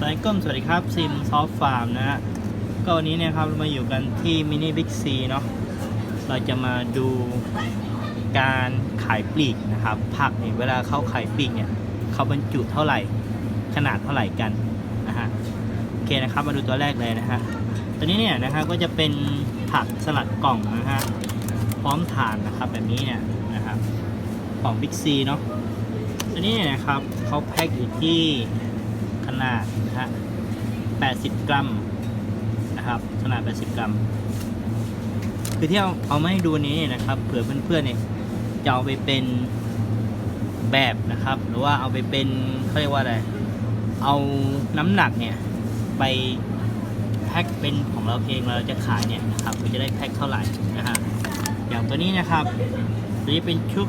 สายก้มสวัสดีครับซิมซอฟฟาร์มนะฮะก็วันนี้เนี่ยครับเรามาอยู่กันที่มินิบิ๊กซีเนาะเราจะมาดูการขายปลีกนะครับผักเนี่ยเวลาเขาขายปลีกเนี่ยเขาบรรจุเท่าไหร่ขนาดเท่าไหร่กันนะฮะโอเคนะครับมาดูตัวแรกเลยนะฮะตัวนี้เนี่ยนะฮะก็จะเป็นผักสลัดกล่องนะฮะพร้อมทานนะครับแบบนี้เนี่ยนะครับของบิ๊กซีเนาะตัวนี้เนี่ยนะครับเขาแพ็คอยู่ที่ ขนาดนะฮะ80 กรัมนะครับขนาด 80 กรัม คือที่เอาเอามาให้ดูนี้นะครับเผื่อเพื่อนๆเนี่ยจะเอาไปเป็นแบบนะครับ หรือว่าเอาไปเป็นเขาเรียกว่าอะไร เอาน้ำหนักเนี่ยไปแพ็คเป็นของเราเองเราจะขายเนี่ยนะครับเราจะได้แพ็คเท่าไหร่นะฮะอย่างตัวนี้นะครับตัวนี้เป็นชุด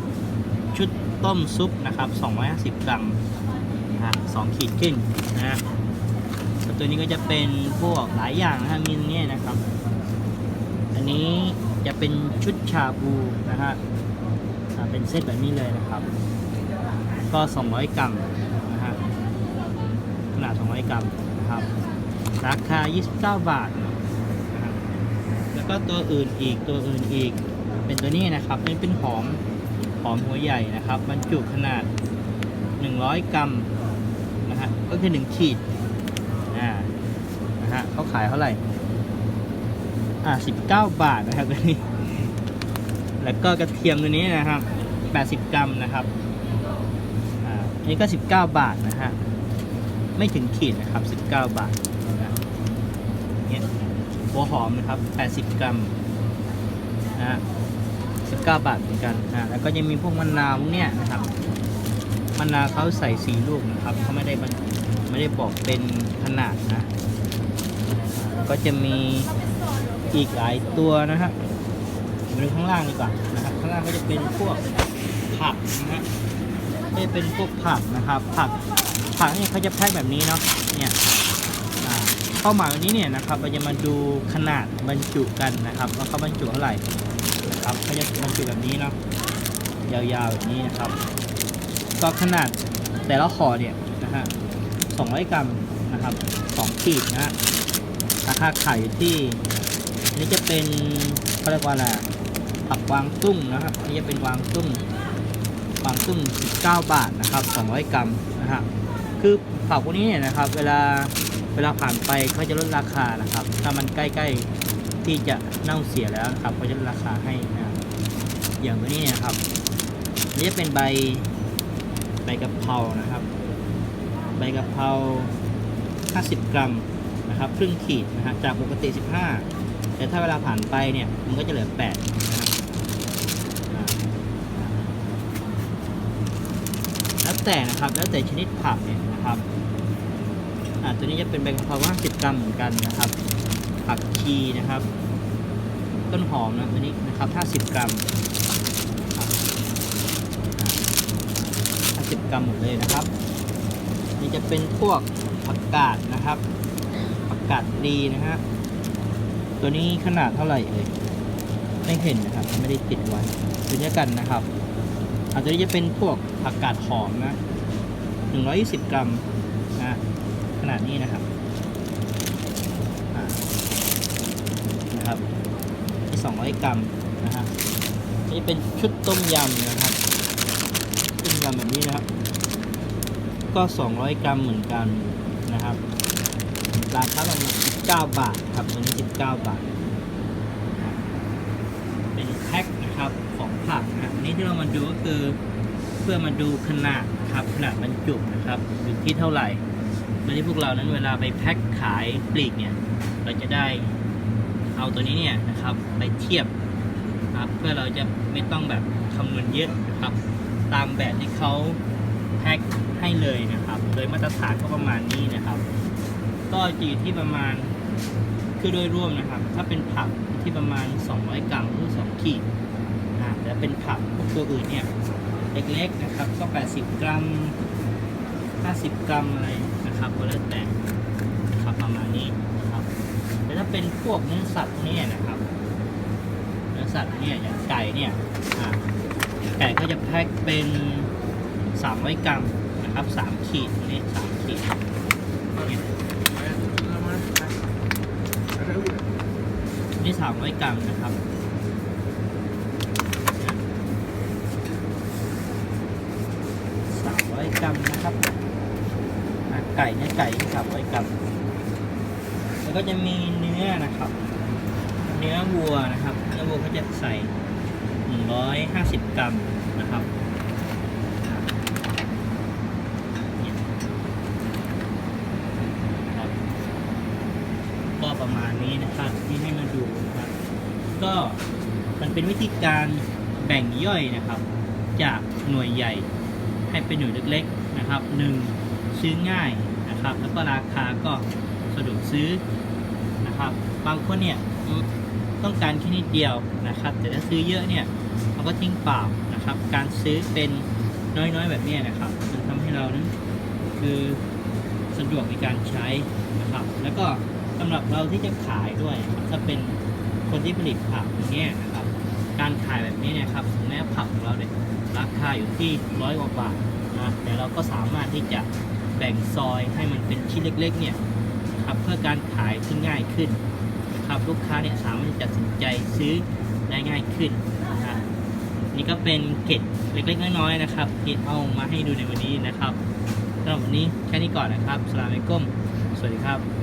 ชุดต้มซุปนะครับ 250 กรัม ฮะสองขีดขึ้นนะฮะตัวนี้ก็จะเป็นพวกหลายอย่างนะฮะมีตรงนี้นะครับ อันนี้จะเป็นชุดชาบูนะฮะเป็นเซตแบบนี้เลยนะครับ ก็ 200 กรัมนะฮะขนาด 200 กรัมนะครับ ราคา 29 บาทนะฮะแล้วก็ตัวอื่นอีกตัวอื่นอีกเป็นตัวนี้นะครับนี่เป็นหอมหอมหัวใหญ่นะครับบรรจุขนาด 100 กรัม นะฮะก็คือ1ขีดอ่านะฮะเขาขายเท่าไหร่อ่า19บาทนะครับตัวนี้ แล้วก็กระเทียมตัวนี้นะครับ80กรัมนะครับอ่าอันนี้ก็19บาทนะฮะไม่ถึงขีดนะครับ19บาทนะเนี่ยหัวหอมนะครับ80กรัมนะฮะ19 บาทเหมือนกันนะแล้วก็ยังมีพวกมะนาวพวกเนี่ยนะครับ มะนาวเขาใส่สีลูกนะครับเขาไม่ได้ไม่ได้บอกเป็นขนาดนะก็จะมีอีกหลายตัวนะฮะมาดูข้างล่างดีกว่านะครับข้างล่างก็จะเป็นพวกผักนะฮะจะเป็นพวกผักนะครับ ผักผักนี่เขาจะแพ็คแบบนี้เนาะเนี่ยอ่าเป้าหมายวันนี้เนี่ยนะครับเราจะมาดูขนาดบรรจุกันนะครับว่าเขาบรรจุเท่าไหร่นะครับเขาจะบรรจุแบบนี้เนาะยาวๆแบบนี้นะครับ ก็ขนาดแต่ละห่อเนี่ยนะฮะ200กรัมนะครับ2ขีดนะฮะราคาขายอยู่ที่นนี้จะเป็นเขาเรียกว่าอะไรอะผักวางตุ้งนะครับนนี้จะเป็นวางตุ้งวางตุ้ง19 บาทนะครับ200 กรัมนะฮะคือผักพวกนี้เนี่ยนะครับ เวลาเวลาผ่านไปเขาจะลดราคานะครับ ถ้ามันใกล้ๆที่จะเน่าเสียแล้วนะครับเขาจะลดราคาให้นะอย่างตัวนี้นะครับนนี้จะเป็นใบ ใบกะเพรานะครับ ใบกะเพรา 50 กรัมนะครับครึ่งขีดนะฮะจากปกติ 15 แต่ถ้าเวลาผ่านไปเนี่ยมันก็จะเหลือ8นะแล้วแต่นะครับแล้วแต่ชนิดผักเนี่ยนะครับอ่าตัวนี้จะเป็นใบกะเพรา50กรัมเหมือนกันนะครับ ผักชีนะครับ ต้นหอมนะตัวนี้นะครับ50กรัม 50 กรัมหมดเลยนะครับ นี่จะเป็นพวกผักกาดนะครับ ผักกาดดีนะฮะ ตัวนี้ขนาดเท่าไหร่เอ่ย ไม่เห็นนะครับ ไม่ได้ติดไว้ดูด้วยกันนะครับ อาจจะจะเป็นพวกผักกาดหอมนะ 120 กรัมนะขนาดนี้นะครับนะครับนี่200 กรัมนะฮะนี่เป็นชุดต้มยำนะครับ ต้มแบบนี้นะครับ ก็ 200 กรัมเหมือนกันนะครับ ราคาประมาณ19 บาทครับตัวนี้ 19 บาท เป็นแพ็คนะครับของผักนะนนี้ที่เรามาดูก็คือเพื่อมาดูขนาดครับขนาดบรรจุนะครับอยู่ที่เท่าไหร่โดยที่พวกเรานั้นเวลาไปแพ็คขายปลีกเนี่ยเราจะได้เอาตัวนี้เนี่ยนะครับไปเทียบครับเพื่อเราจะไม่ต้องแบบคำนวณเยอะนะครับ ตามแบบที่เขาแพ็คให้เลยนะครับ โดยมาตรฐานก็ประมาณนี้นะครับ ก็จะอยู่ที่ประมาณคือโดยรวมนะครับ ถ้าเป็นผักที่ประมาณ 200 กรัมหรือ 2 ขีดนะแต่เป็นผักพวกตัวอื่นเนี่ยเล็กๆนะครับ ก็ 80 กรัม 50 กรัมอะไรนะครับก็แล้วแต่นะครับประมาณนี้นะครับแต่ถ้าเป็นพวกเนื้อสัตว์เนี่ยนะครับเนื้อสัตว์เนี่ยอย่างไก่เนี่ยอ่า ไก่ก็จะแพ็คเป็น300กรัมนะครับ3ขีดนี่3ขีดนี่300กรัมนะครับ300กรัมนะครับไก่เนี่ยไก่ที่300กรัมแล้วก็จะมีเนื้อนะครับ เนื้อวัวนะครับเนื้อวัวเขาจะใส่ 150 กรัมนะครับเนี่ยครับก็ประมาณนี้นะครับที่ให้มาดูนะครับ ก็มันเป็นวิธีการแบ่งย่อยนะครับ จากหน่วยใหญ่ให้เป็นหน่วยเล็กๆนะครับหนึ่งซื้อง่ายนะครับ แล้วก็ราคาก็สะดวกซื้อนะครับ บางคนเนี่ย ต้องการแค่นิดเดียวนะครับ แต่ถ้าซื้อเยอะเนี่ยเราก็ทิ้งเปล่านะครับ การซื้อเป็นน้อยๆแบบนี้นะครับมันทำให้เรานั้นคือสะดวกในการใช้นะครับ แล้วก็สำหรับเราที่จะขายด้วยนะครับถ้าเป็นคนที่ผลิตผักอย่างเงี้ยนะครับ การขายแบบนี้เนี่ยครับแม้ผักของเราเนี่ยราคาอยู่ที่ร้อยกว่าบาทนะแต่เราก็สามารถที่จะแบ่งซอยให้มันเป็นชิ้นเล็กๆเนี่ยครับเพื่อการขายที่ง่ายขึ้น นะครับ ลูกค้าเนี่ยสามารถจะตัดสินใจซื้อได้ง่ายขึ้นนะนี่ก็เป็นเกตเล็กๆน้อยๆนะครับที่เอามาให้ดูในวันนี้นะครับสำหรับวันนี้แค่นี้ก่อนนะครับสลามอกุมสวัสดีครับ